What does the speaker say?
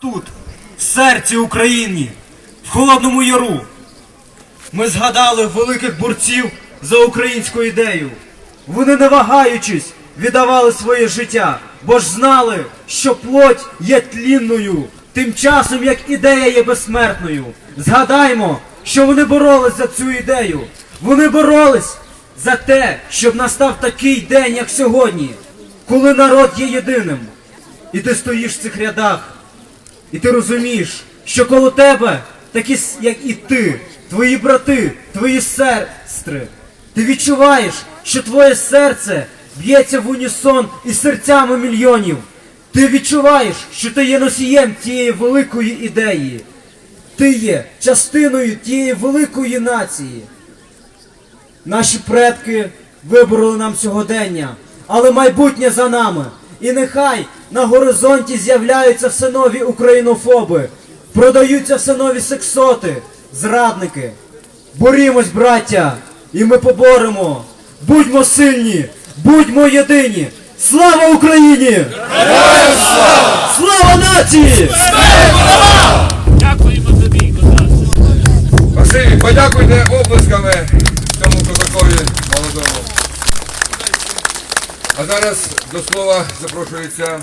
Тут, в серці України, в Холодному Яру, ми згадали великих борців за українську ідею. Вони, не вагаючись, віддавали своє життя, бо ж знали, що плоть є тлінною, тим часом як ідея є безсмертною. Згадаймо, що вони боролись за цю ідею. Вони боролись за те, щоб настав такий день, як сьогодні, коли народ є єдиним. І ти стоїш в цих рядах, і ти розумієш, що коло тебе такі, як і ти, твої брати, твої сестри. Ти відчуваєш, що твоє серце б'ється в унісон із серцями мільйонів. Ти відчуваєш, що ти є носієм тієї великої ідеї. Ти є частиною тієї великої нації. Наші предки вибороли нам сьогодення, але майбутнє за нами. І нехай на горизонті з'являються все нові українофоби, продаються все нові сексоти, зрадники. Борімось, браття, і ми поборемо. Будьмо сильні, будьмо єдині. Слава Україні! слава! Слава нації! Дякуємо тобі, козак. Василій, подякуйте оплесками цьому козакові молодому. А зараз до слова запрошується